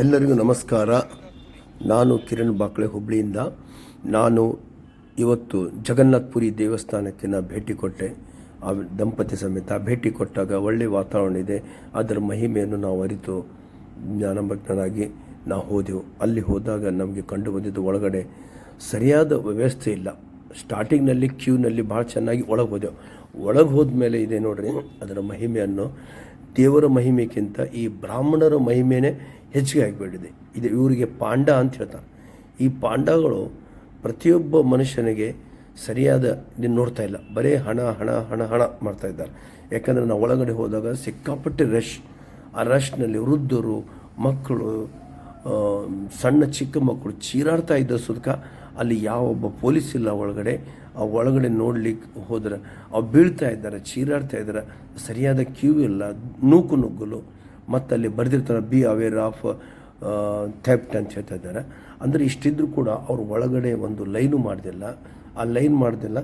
ಎಲ್ಲರಿಗೂ ನಮಸ್ಕಾರ. ನಾನು ಕಿರಣ್ ಬಾಕ್ಳೆ ಹುಬ್ಳಿಯಿಂದ. ನಾನು ಇವತ್ತು ಜಗನ್ನಾಥ್ಪುರಿ ದೇವಸ್ಥಾನಕ್ಕೆ ನಾನು ಭೇಟಿ ಕೊಟ್ಟೆ. ಆ ದಂಪತಿ ಸಮೇತ ಭೇಟಿ ಕೊಟ್ಟಾಗ ಒಳ್ಳೆಯ ವಾತಾವರಣ ಇದೆ. ಅದರ ಮಹಿಮೆಯನ್ನು ನಾವು ಅರಿತು ಜ್ಞಾನಭಕ್ತನಾಗಿ ನಾವು ಹೋದೆವು. ಅಲ್ಲಿ ಹೋದಾಗ ನಮಗೆ ಕಂಡು ಬಂದಿದ್ದು ಒಳಗಡೆ ಸರಿಯಾದ ವ್ಯವಸ್ಥೆ ಇಲ್ಲ. ಸ್ಟಾರ್ಟಿಂಗ್ನಲ್ಲಿ ಕ್ಯೂನಲ್ಲಿ ಭಾಳ ಚೆನ್ನಾಗಿ ಒಳಗೆ ಹೋದೆವು. ಒಳಗೆ ಹೋದ್ಮೇಲೆ ಇದೆ ನೋಡ್ರಿ, ಅದರ ಮಹಿಮೆಯನ್ನು ದೇವರ ಮಹಿಮೆಗಿಂತ ಈ ಬ್ರಾಹ್ಮಣರ ಮಹಿಮೆನೇ ಹೆಚ್ಚಿಗೆ ಆಗಿಬಿಟ್ಟಿದೆ. ಇದು ಇವರಿಗೆ ಪಾಂಡ ಅಂತ ಹೇಳ್ತಾರೆ. ಈ ಪಾಂಡಗಳು ಪ್ರತಿಯೊಬ್ಬ ಮನುಷ್ಯನಿಗೆ ಸರಿಯಾದ ನೀನು ನೋಡ್ತಾ ಇಲ್ಲ. ಬರೀ ಹಣ ಹಣ ಹಣ ಹಣ ಮಾಡ್ತಾ ಇದ್ದಾರೆ. ಯಾಕಂದರೆ ನಾವು ಒಳಗಡೆ ಹೋದಾಗ ಸಿಕ್ಕಾಪಟ್ಟೆ ರಶ್ ಆ ರಶ್ನಲ್ಲಿ ವೃದ್ಧರು, ಮಕ್ಕಳು ಸಣ್ಣ ಚಿಕ್ಕ ಮಕ್ಕಳು ಚೀರಾಡ್ತಾ ಇದ್ದ ಸುದ್ಕ ಅಲ್ಲಿ ಯಾವೊಬ್ಬ ಪೊಲೀಸ್ ಇಲ್ಲ ಒಳಗಡೆ, ಆ ಒಳಗಡೆ ನೋಡ್ಲಿಕ್ಕೆ ಹೋದ್ರೆ, ಅವು ಬೀಳ್ತಾ ಇದ್ದಾರೆ, ಚೀರಾಡ್ತಾ ಇದ್ದಾರೆ. ಸರಿಯಾದ ಕ್ಯೂ ಇಲ್ಲ, ನೂಕು ನುಗ್ಗಲು. ಮತ್ತು ಅಲ್ಲಿ ಬರೆದಿರ್ತಾರೆ, ಬಿ ಅವೇರ್ ಆಫ್ ಥೆಪ್ಟ್ ಅಂತ ಹೇಳ್ತಾ ಇದ್ದಾರೆ. ಅಂದರೆ ಇಷ್ಟಿದ್ರೂ ಕೂಡ ಅವ್ರು ಒಳಗಡೆ ಒಂದು ಲೈನು ಮಾಡ್ದಿಲ್ಲ. ಆ ಲೈನ್ ಮಾಡ್ದಿಲ್ಲ.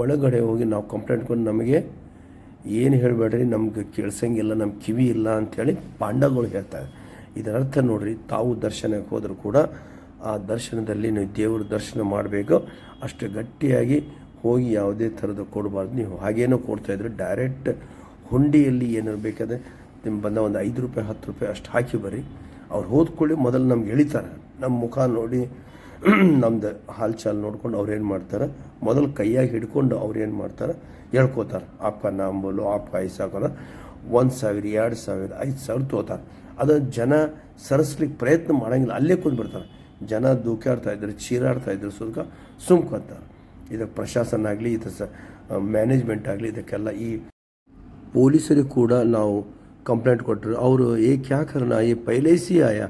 ಒಳಗಡೆ ಹೋಗಿ ನಾವು ಕಂಪ್ಲೇಂಟ್ ಕೊಂಡು ನಮಗೆ ಏನು ಹೇಳಬೇಡ್ರಿ, ನಮ್ಗೆ ಕೇಳ್ಸಂಗಿಲ್ಲ ನಮ್ಮ ಕಿವಿ ಇಲ್ಲ ಅಂಥೇಳಿ ಪಾಂಡಗಳು ಹೇಳ್ತಾರೆ ಇದರರ್ಥ ನೋಡ್ರಿ, ತಾವು ದರ್ಶನಕ್ಕೆ ಹೋದರೂ ಕೂಡ ಆ ದರ್ಶನದಲ್ಲಿ ನೀವು ದೇವ್ರ ದರ್ಶನ ಮಾಡಬೇಕು ಅಷ್ಟು ಗಟ್ಟಿಯಾಗಿ ಹೋಗಿ ಯಾವುದೇ ಥರದ ಕೊಡಬಾರ್ದು. ನೀವು ಹಾಗೇನೋ ಕೊಡ್ತಾಯಿದ್ರೆ ಡೈರೆಕ್ಟ್ ಹುಂಡಿಯಲ್ಲಿ ಏನಿರಬೇಕಾದ್ರೆ ನಿಮ್ಮ ಬಂದ ಒಂದು ಐದು ರೂಪಾಯಿ, ಹತ್ತು ರೂಪಾಯಿ ಅಷ್ಟು ಹಾಕಿ ಬರ್ರಿ. ಅವ್ರು ಹೋದ್ಕೊಳ್ಳಿ ಮೊದಲು ನಮ್ಗೆ ಎಳಿತಾರೆ ನಮ್ಮ ಮುಖ ನೋಡಿ ನಮ್ದು ಹಾಲ್ಚಾಲ್ ನೋಡ್ಕೊಂಡು ಅವ್ರು ಏನು ಮಾಡ್ತಾರೆ? ಮೊದಲು ಕೈಯಾಗಿ ಹಿಡ್ಕೊಂಡು ಅವ್ರು ಏನು ಮಾಡ್ತಾರೆ? ಹೇಳ್ಕೋತಾರೆ. ಆಪ್ಕ ನಾಂಬೋಲು ಆಪ್ಕ ಸಾವಿರ, ಒಂದು ಸಾವಿರ, ಎರಡು ಸಾವಿರ, ಐದು ಸಾವಿರ ತೋತಾರೆ ಅದನ್ನು ಜನ ಸರಿಸ್ಲಿಕ್ಕೆ ಪ್ರಯತ್ನ ಮಾಡೋಂಗಿಲ್ಲ. ಅಲ್ಲೇ ಕೂತ್ಬಿಡ್ತಾರೆ ಜನ ದೂಕಾಡ್ತಾ ಇದ್ದಾರೆ, ಚೀರಾಡ್ತಾ ಇದ್ದಾರೆ ಸುಲ್ಕ ಸುಮ್ಕೋತಾರೆ ಇದಕ್ಕೆ ಪ್ರಶಾಸನ ಆಗಲಿ ಇದು ಸ ಮ್ಯಾನೇಜ್ಮೆಂಟ್ ಆಗಲಿ, ಇದಕ್ಕೆಲ್ಲ ಈ ಪೊಲೀಸರಿಗೆ ಕೂಡ ನಾವು ಕಂಪ್ಲೇಂಟ್ ಕೊಟ್ಟರು. ಅವರು, ಏ, ಕ್ಯಾ ಈ ಏ, ಪೈಲೇಸಿ ಆಯ?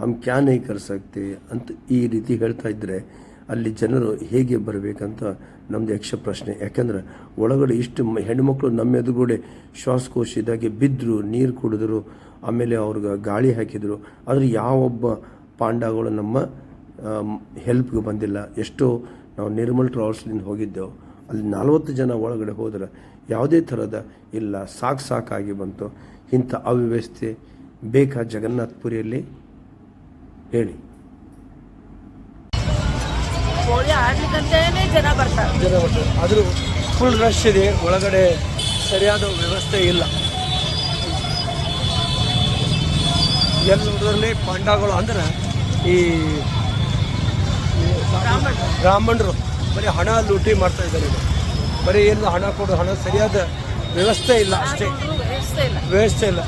ಹಮ್ ಕ್ಯಾ ನೈ ಕರ್ಸಕ್ತೆ ಅಂತ ಈ ರೀತಿ ಹೇಳ್ತಾ ಇದ್ದರೆ ಅಲ್ಲಿ ಜನರು ಹೇಗೆ ಬರಬೇಕಂತ ನಮ್ಮದು ಯಕ್ಷ ಪ್ರಶ್ನೆ. ಯಾಕಂದ್ರೆ ಒಳಗಡೆ ಇಷ್ಟು ಹೆಣ್ಮಕ್ಳು ನಮ್ಮ ಎದುರುಗಡೆ ಶ್ವಾಸಕೋಶ ಇದಾಗಿ ಬಿದ್ದರು ನೀರು ಕುಡಿದ್ರು, ಆಮೇಲೆ ಅವ್ರಿಗೆ ಗಾಳಿ ಹಾಕಿದರು, ಆದರೆ ಯಾವೊಬ್ಬ ಪಾಂಡಗಳು ನಮ್ಮ ಹೆಲ್ಪ್ಗೆ ಬಂದಿಲ್ಲ. ಎಷ್ಟೋ ನಾವು ನಿರ್ಮಲ್ ಟ್ರಾವೆಲ್ಸ್ಲಿಂದ ಹೋಗಿದ್ದೆವು. ಅಲ್ಲಿ ನಲವತ್ತು ಜನ ಒಳಗಡೆ ಹೋದ್ರೆ ಯಾವುದೇ ಥರದ ಇಲ್ಲ ಸಾಕು ಸಾಕಾಗಿ ಬಂತು. ಇಂಥ ಅವ್ಯವಸ್ಥೆ ಬೇಕಾ ಜಗನ್ನಾಥ್ಪುರಿಯಲ್ಲಿ? ಹೇಳಿ. ಜನ ಬರ್ತಾರೆ. ಜನ ಬರ್ತಾರೆ. ಆದರೂ ಫುಲ್ ರಶ್ ಇದೆ. ಒಳಗಡೆ ಸರಿಯಾದ ವ್ಯವಸ್ಥೆ ಇಲ್ಲ. ಎಲ್ಲಿ ಪಾಂಡಗಳು ಅಂದ್ರೆ ಈ ಬ್ರಾಹ್ಮಣರು ಬರೀ ಹಣ ಲೂಟಿ ಮಾಡ್ತಾ ಇದ್ದಾರೆ ಈಗ ಬರೀ ಏನು ಹಣ ಕೊಡು ಹಣ ಸರಿಯಾದ ವ್ಯವಸ್ಥೆ ಇಲ್ಲ ಅಷ್ಟೇ. ವ್ಯವಸ್ಥೆ ಇಲ್ಲ.